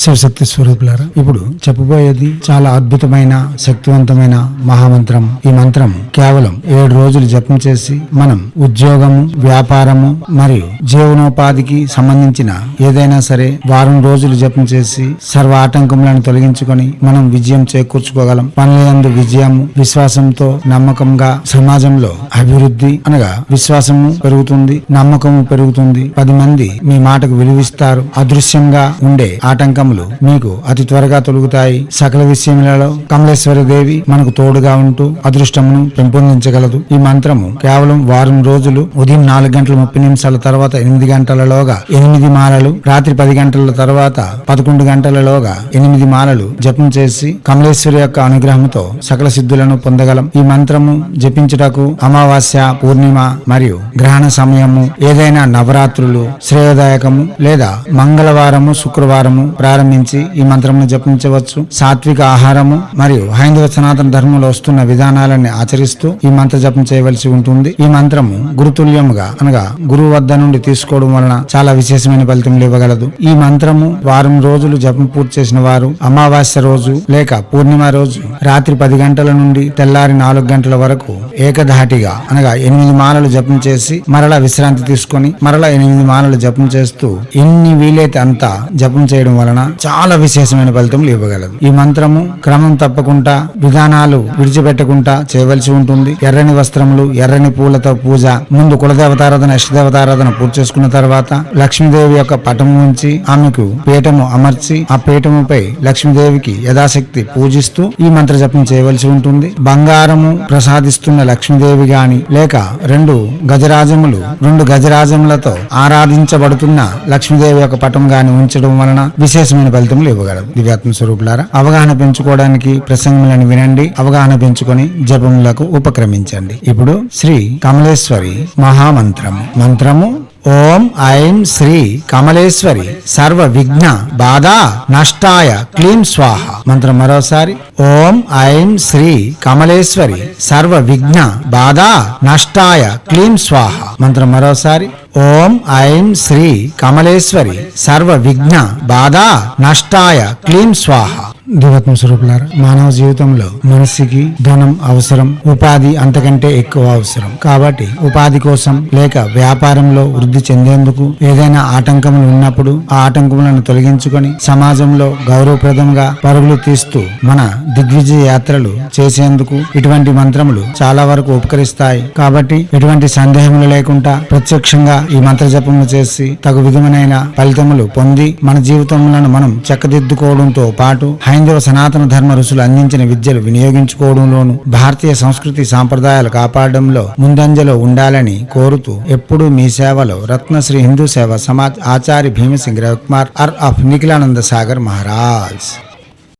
శివశక్తి స్వరూపులారా ఇప్పుడు చెప్పబోయేది చాలా అద్భుతమైన శక్తివంతమైన మహామంత్రం. ఈ మంత్రం కేవలం ఏడు రోజులు జపం చేసి మనం ఉద్యోగము వ్యాపారము మరియు జీవనోపాధికి సంబంధించిన ఏదైనా సరే వారం రోజులు జపం చేసి సర్వ ఆటంకములను తొలగించుకొని మనం విజయం చేకూర్చుకోగలం. పనులందు విజయము విశ్వాసంతో నమ్మకంగా సమాజంలో అభివృద్ధి అనగా విశ్వాసము పెరుగుతుంది నమ్మకము పెరుగుతుంది. పది మంది మీ మాటకు విలువిస్తారు. అదృశ్యంగా ఉండే ఆటంకం ఆటంకములు మీకు అతి త్వరగా తొలుగుతాయి. సకల విషయములలో కమలేశ్వరి దేవి మనకు తోడుగా ఉంటూ అదృష్టమును పెంపొందించగలదు. ఈ మంత్రము కేవలం వారం రోజులు ఉదయం నాలుగు గంటల ముప్పై నిమిషాల తర్వాత ఎనిమిది గంటలలోగా ఎనిమిది మాలలు రాత్రి పది గంటల తర్వాత పదకొండు గంటలలోగా ఎనిమిది మాలలు జపం చేసి కమలేశ్వరి యొక్క అనుగ్రహంతో సకల సిద్ధులను పొందగలం. ఈ మంత్రము జపించుటకు అమావాస్య పూర్ణిమ మరియు గ్రహణ సమయము ఏదైనా నవరాత్రులు శ్రేయోదాయకము లేదా మంగళవారము శుక్రవారము ప్రారంభించి ఈ మంత్రమును జపించవచ్చు. సాత్విక ఆహారము మరియు హైందవ సనాతన ధర్మంలో వస్తున్న విధానాలని ఆచరిస్తూ ఈ మంత్ర జపం చేయవలసి ఉంటుంది. ఈ మంత్రము గురుతుల్యముగా అనగా గురువు వద్ద నుండి తీసుకోవడం వలన చాలా విశేషమైన ఫలితములు ఇవ్వగలదు. ఈ మంత్రము వారం రోజులు జపం పూర్తి చేసిన వారు అమావాస్య రోజు లేక పూర్ణిమ రోజు రాత్రి పది గంటల నుండి తెల్లారి నాలుగు గంటల వరకు ఏకధాటిగా అనగా ఎనిమిది మాలలు జపం చేసి మరలా విశ్రాంతి తీసుకొని మరలా ఎనిమిది మాలలు జపం చేస్తూ ఎన్ని వీలైతే అంత జపం చేయడం వలన చాలా విశేషమైన ఫలితములు ఇవ్వగలదు. ఈ మంత్రము క్రమం తప్పకుండా విధానాలు విడిచిపెట్టకుండా చేయవలసి ఉంటుంది. ఎర్రని వస్త్రములు ఎర్రని పూలతో పూజ ముందు కులదేవతారాధన ఇష్టదేవతారాధన పూర్తి చేసుకున్న తర్వాత లక్ష్మీదేవి యొక్క పటము ఉంచి ఆమెకు పీఠము అమర్చి ఆ పీఠముపై లక్ష్మీదేవికి యథాశక్తి పూజిస్తూ ఈ మంత్ర జపం చేయవలసి ఉంటుంది. బంగారము ప్రసాదిస్తున్న లక్ష్మీదేవి గాని లేక రెండు గజరాజములు రెండు గజరాజములతో ఆరాధించబడుతున్న లక్ష్మీదేవి యొక్క పటం గాని ఉంచడం వలన విశేషమైన ఫలితములు ఇవ్వగలదు. దివ్యాత్మ స్వరూపులారా అవగాహన పెంచుకోవడానికి ప్రసంగములను వినండి అవగాహన పెంచుకొని జపములకు ఉపక్రమించండి. ఇప్పుడు శ్రీ కమలేశ్వరి మహామంత్రము. మంత్రము ఓం ఐం శ్రీ కమలేశ్వరి సర్వ విఘ్న బాధా నష్టాయ క్లీం స్వాహ. మంత్రం మరోసారి. ఓం ఐం శ్రీ కమలేశ్వరి సర్వ విఘ్న బాధా నష్టాయ క్లీం స్వాహ. మంత్రం మరోసారి. ఓం ఐం శ్రీ కమలేశ్వరి సర్వ విఘ్న బాధా నష్టాయ క్లీం స్వాహ. దివత్మ స్వరూపులారా మానవ జీవితంలో మనిషికి ధనం అవసరం ఉపాధి అంతకంటే ఎక్కువ అవసరం. కాబట్టి ఉపాధి కోసం లేక వ్యాపారంలో వృద్ధి చెందేందుకు ఏదైనా ఆటంకములు ఉన్నప్పుడు ఆ ఆటంకములను తొలగించుకొని సమాజంలో గౌరవప్రదంగా పరుగులు తీస్తూ మన దిగ్విజయ యాత్రలు చేసేందుకు ఇటువంటి మంత్రములు చాలా వరకు ఉపకరిస్తాయి. కాబట్టి ఎటువంటి సందేహములు లేకుండా ప్రత్యక్షంగా ఈ మంత్ర జపము చేసి తగు విధమైన ఫలితములు పొంది మన జీవితములను మనం చక్కదిద్దుకోవడంతో పాటు హైందవ సనాతన ధర్మ ఋషులు అందించిన విద్యలు వినియోగించుకోవడంలోనూ భారతీయ సంస్కృతి సాంప్రదాయాలు కాపాడడంలో ముందంజలో ఉండాలని కోరుతూ ఎప్పుడూ మీ సేవలో రత్నశ్రీ హిందూ సేవ సమాజ్ ఆచార్య భీమసింగ్ రవికుమార్ అర్ ఆఫ్ నిఖిలానంద సాగర్ మహారాజ్.